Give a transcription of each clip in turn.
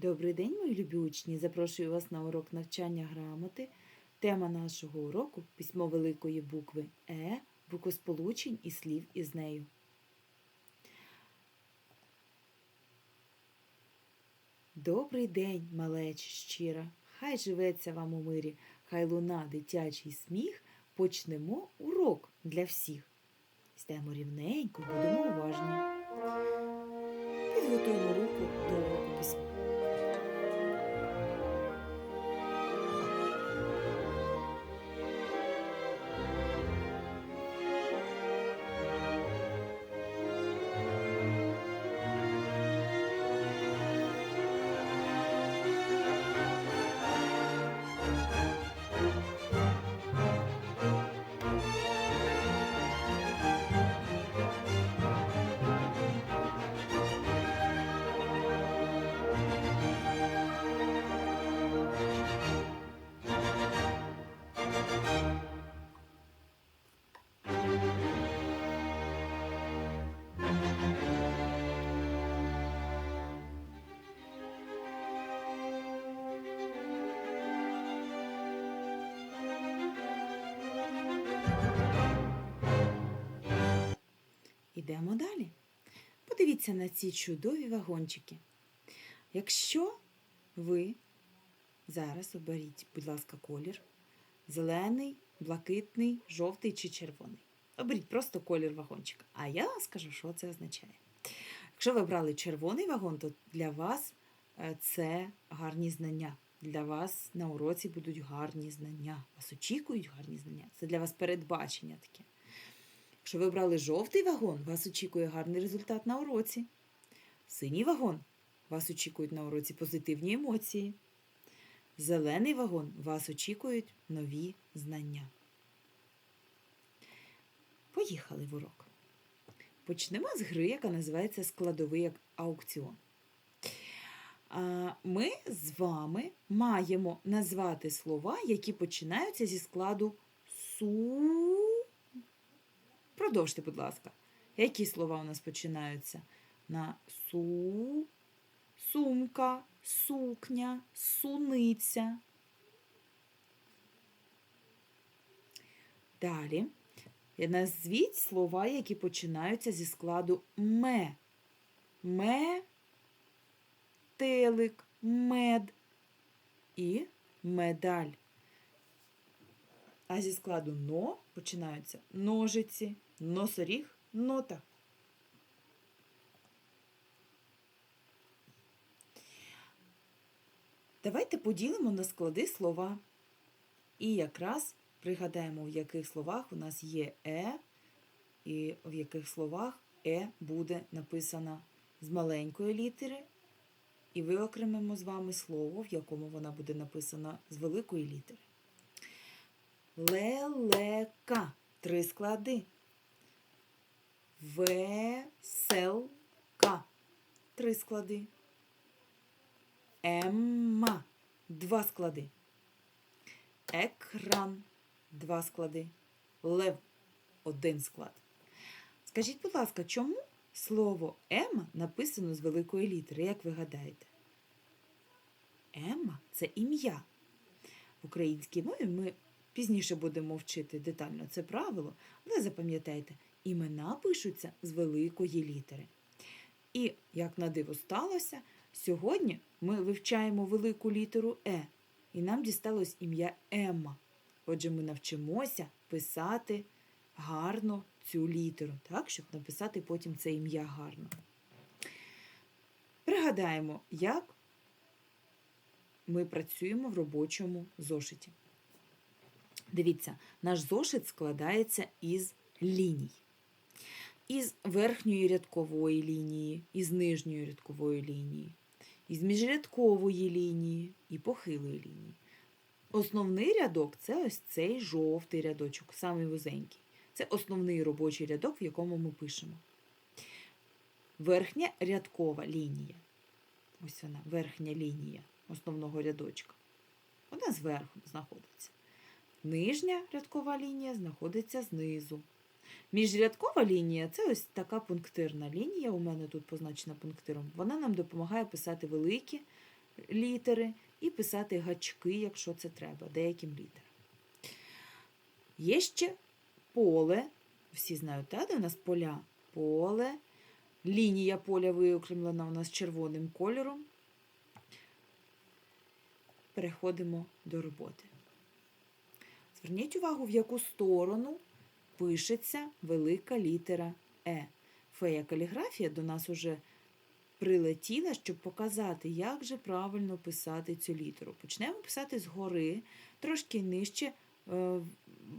Добрий день, мої любі учні! Запрошую вас на урок навчання грамоти. Тема нашого уроку письмо великої букви Е, буквосполучень і слів із нею. Добрий день, малеч щира! Хай живеться вам у мирі, хай луна дитячий сміх. Почнемо урок для всіх. Стаємо рівненько, будемо уважні. Ідемо далі. Подивіться на ці чудові вагончики. Якщо ви зараз оберіть, будь ласка, колір зелений, блакитний, жовтий чи червоний. Оберіть просто колір вагончика. А я скажу, що це означає. Якщо ви обрали червоний вагон, то для вас е, це гарні знання. Для вас на уроці будуть гарні знання. Вас очікують гарні знання. Це для вас передбачення таке. Якщо ви обрали жовтий вагон, вас очікує гарний результат на уроці. Синій вагон вас очікують на уроці позитивні емоції. Зелений вагон вас очікують нові знання. Поїхали в урок. Почнемо з гри, яка називається складовий аукціон. Ми з вами маємо назвати слова, які починаються зі складу су. Продовжте, будь ласка. Які слова у нас починаються? На су, сумка, сукня, суниця. Далі. Назвіть слова, які починаються зі складу ме. Ме, телик, мед і медаль. А зі складу но починаються ножиці, носоріг, нота. Давайте поділимо на склади слова. І якраз пригадаємо, в яких словах у нас є е, і в яких словах е буде написана з маленької літери. І виокремимо з вами слово, в якому вона буде написана з великої літери. Лелека. Три склади. Веселка. Три склади. Емма. Два склади. Екран. Два склади. Лев. Один склад. Скажіть, будь ласка, чому слово Ема написано з великої літери? Як ви гадаєте? Емма це ім'я. В українській мові ми пізніше будемо вчити детально це правило, але запам'ятайте, імена пишуться з великої літери. І, як на диво сталося, сьогодні ми вивчаємо велику літеру Е, і нам дісталось ім'я Емма. Отже, ми навчимося писати гарно цю літеру, так, щоб написати потім це ім'я гарно. Пригадаємо, як ми працюємо в робочому зошиті. Дивіться, наш зошит складається із ліній. Із верхньої рядкової лінії, із нижньої рядкової лінії, із міжрядкової лінії і похилої лінії. Основний рядок це ось цей жовтий рядочок, самий вузенький. Це основний робочий рядок, в якому ми пишемо. Верхня рядкова лінія. Ось вона, верхня лінія основного рядочка. Вона зверху знаходиться. Нижня рядкова лінія знаходиться знизу. Міжрядкова лінія це ось така пунктирна лінія. У мене тут позначена пунктиром. Вона нам допомагає писати великі літери, і писати гачки, якщо це треба, деяким літерам. Є ще поле. Всі знають, та, де у нас поля? Поле. Лінія поля виокремлена у нас червоним кольором. Переходимо до роботи. Зверніть увагу, в яку сторону пишеться велика літера Е. Фея каліграфія до нас уже прилетіла, щоб показати, як же правильно писати цю літеру. Почнемо писати згори, трошки нижче е,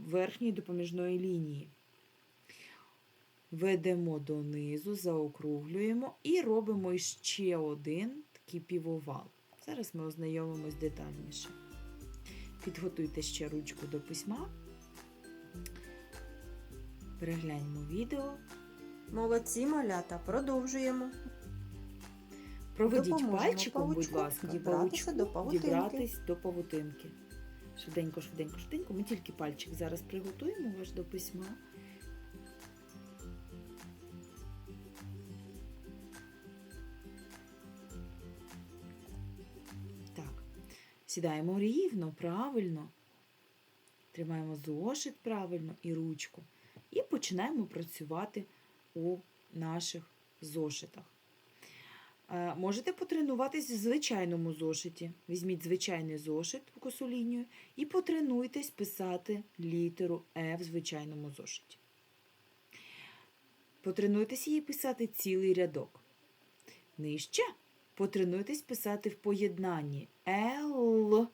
верхньої допоміжної лінії. Ведемо донизу, заокруглюємо і робимо ще один такий півовал. Зараз ми ознайомимось детальніше. Підготуйте ще ручку до письма. Перегляньмо відео. Молодці, малята, продовжуємо. Проведіть Допоможемо пальчиком, будь павучку ласка, дібратися павучку до павутинки. дібратись до павутинки. Швиденько, швиденько, швиденько. Ми тільки пальчик зараз приготуємо ваш до письма. Так. Сідаємо рівно, правильно. Тримаємо зошит правильно і ручку. Починаємо працювати у наших зошитах. Е, Можете потренуватись в звичайному зошиті. Візьміть звичайний зошит в косу лінію і потренуйтесь писати літеру Е в звичайному зошиті. Потренуйтесь її писати цілий рядок. Нижче потренуйтесь писати в поєднанні Л.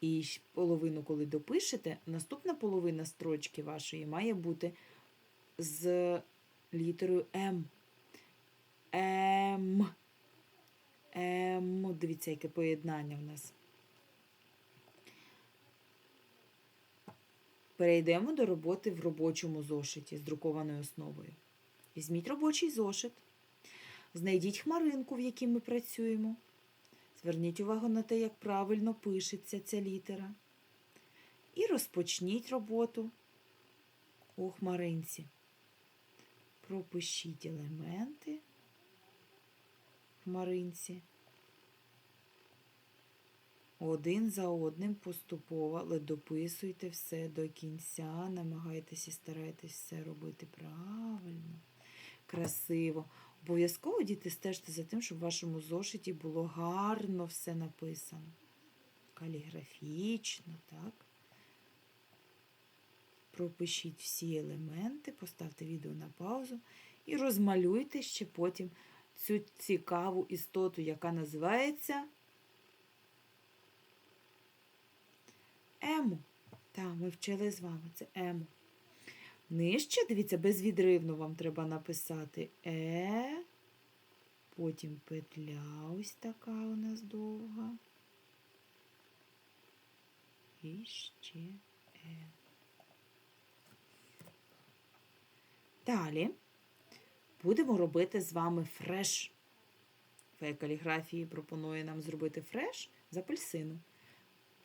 І половину, коли допишете, наступна половина строчки вашої має бути з літерою М. М. М. Дивіться, яке поєднання в нас. Перейдемо до роботи в робочому зошиті з друкованою основою. Візьміть робочий зошит, знайдіть хмаринку, в якій ми працюємо. Зверніть увагу на те, як правильно пишеться ця літера. І розпочніть роботу у хмаринці. Пропишіть елементи хмаринці. Один за одним поступово, але дописуйте все до кінця, намагайтеся і старайтесь все робити правильно, красиво. Обов'язково діти стежте за тим, щоб в вашому зошиті було гарно все написано. Каліграфічно, так? Пропишіть всі елементи, поставте відео на паузу і розмалюйте ще потім цю цікаву істоту, яка називається Ему. Так, ми вчили з вами це Ему. Нижче, дивіться, безвідривно вам треба написати Е. Потім петля ось така у нас довга. І ще Е. Далі будемо робити з вами фреш. Фея каліграфії пропонує нам зробити фреш з апельсину.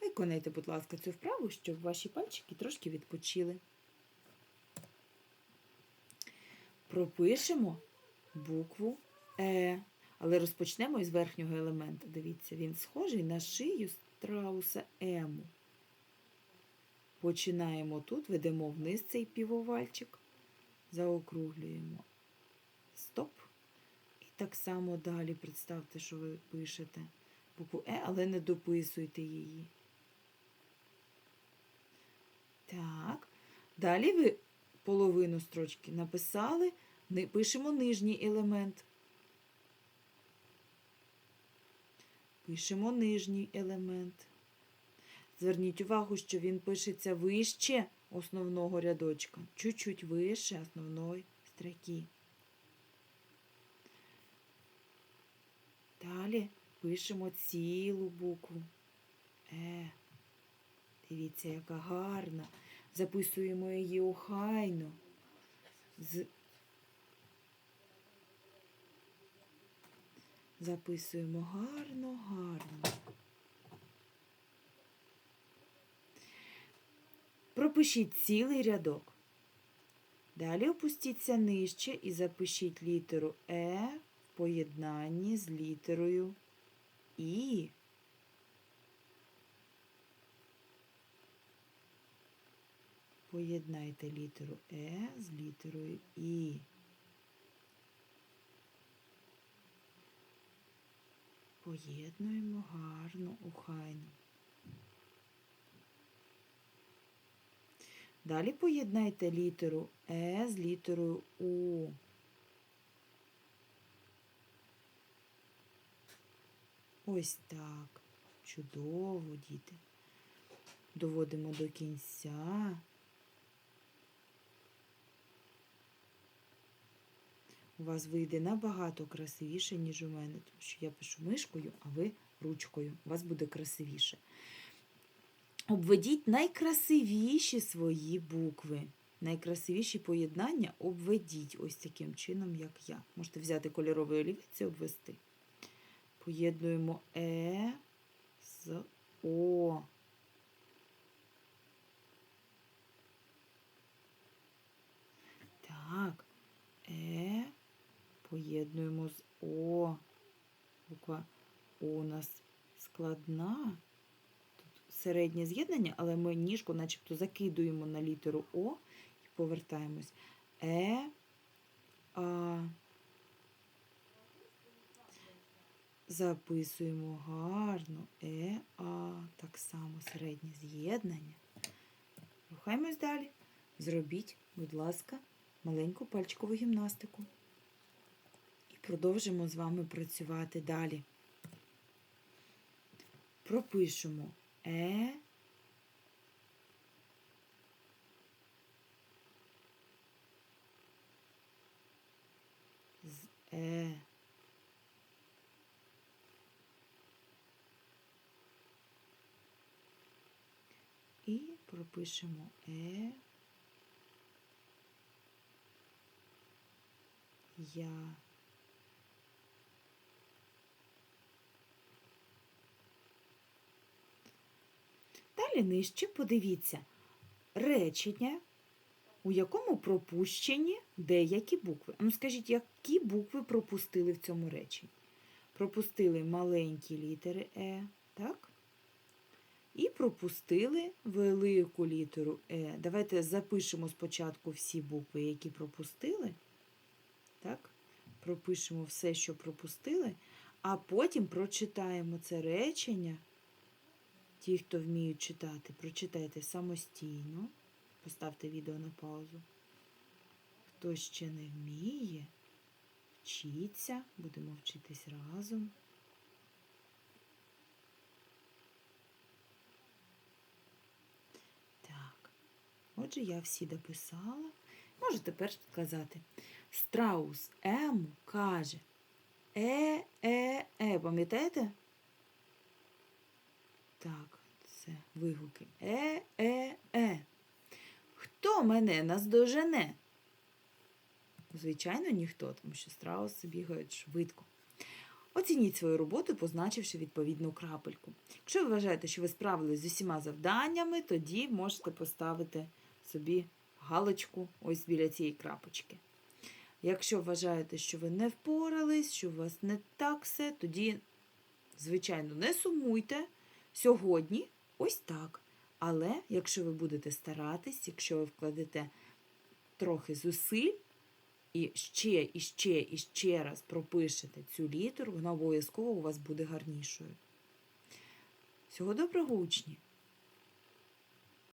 Виконайте, будь ласка, цю вправу, щоб ваші пальчики трошки відпочили. Пропишемо букву Е, але розпочнемо із верхнього елемента. Дивіться, він схожий на шию страуса Ему. Починаємо тут, ведемо вниз цей півовальчик, заокруглюємо. Стоп. І так само далі представте, що ви пишете букву Е, але не дописуйте її. Так. Далі ви половину строчки написали, пишемо нижній елемент. Пишемо нижній елемент. Зверніть увагу, що він пишеться вище основного рядочка, чуть-чуть вище основної строки. Далі пишемо цілу букву Е. Дивіться, яка гарна. Записуємо її охайно. З... Записуємо гарно, гарно. Пропишіть цілий рядок. Далі опустіться нижче і запишіть літеру Е в поєднанні з літерою І. Поєднайте літеру Е з літерою І. Поєднуємо гарно, охайно. Далі поєднайте літеру Е з літерою У. Ось так. Чудово, діти. Доводимо до кінця. У вас вийде набагато красивіше, ніж у мене, тому що я пишу мишкою, а ви ручкою. У вас буде красивіше. Обведіть найкрасивіші свої букви. Найкрасивіші поєднання обведіть ось таким чином, як я. Можете взяти кольоровий олівець і обвести. Поєднуємо Е з О. Так, Е поєднуємо з О. Буква О у нас складна. Тут середнє з'єднання, але ми ніжку начебто закидуємо на літеру О і повертаємось. Е, А. Записуємо гарно. Е, А. Так само середнє з'єднання. Рухаємось далі. Зробіть, будь ласка, маленьку пальчикову гімнастику. Продовжимо з вами працювати далі. Пропишемо Е. З Е. І пропишемо Е. Я. Далі нижче подивіться речення, у якому пропущені деякі букви. Ну, скажіть, які букви пропустили в цьому реченні? Пропустили маленькі літери Е, так? І пропустили велику літеру Е. Давайте запишемо спочатку всі букви, які пропустили. Так? Пропишемо все, що пропустили, а потім прочитаємо це речення. Ті, хто вміють читати, прочитайте самостійно. Поставте відео на паузу. Хто ще не вміє, вчіться, будемо вчитись разом. Так, отже, я всі дописала. Можу тепер сказати. Страус Ему каже Е, е, е. Пам'ятаєте? Так, це вигуки. Е, е, е. Хто мене наздожене? Звичайно, ніхто, тому що страуси бігають швидко. Оцініть свою роботу, позначивши відповідну крапельку. Якщо ви вважаєте, що ви справились з усіма завданнями, тоді можете поставити собі галочку ось біля цієї крапочки. Якщо вважаєте, що ви не впорались, що у вас не так все, тоді, звичайно, не сумуйте. Сьогодні ось так. Але якщо ви будете старатись, якщо ви вкладете трохи зусиль і ще, і ще, і ще раз пропишете цю літеру, вона обов'язково у вас буде гарнішою. Всього доброго, учні!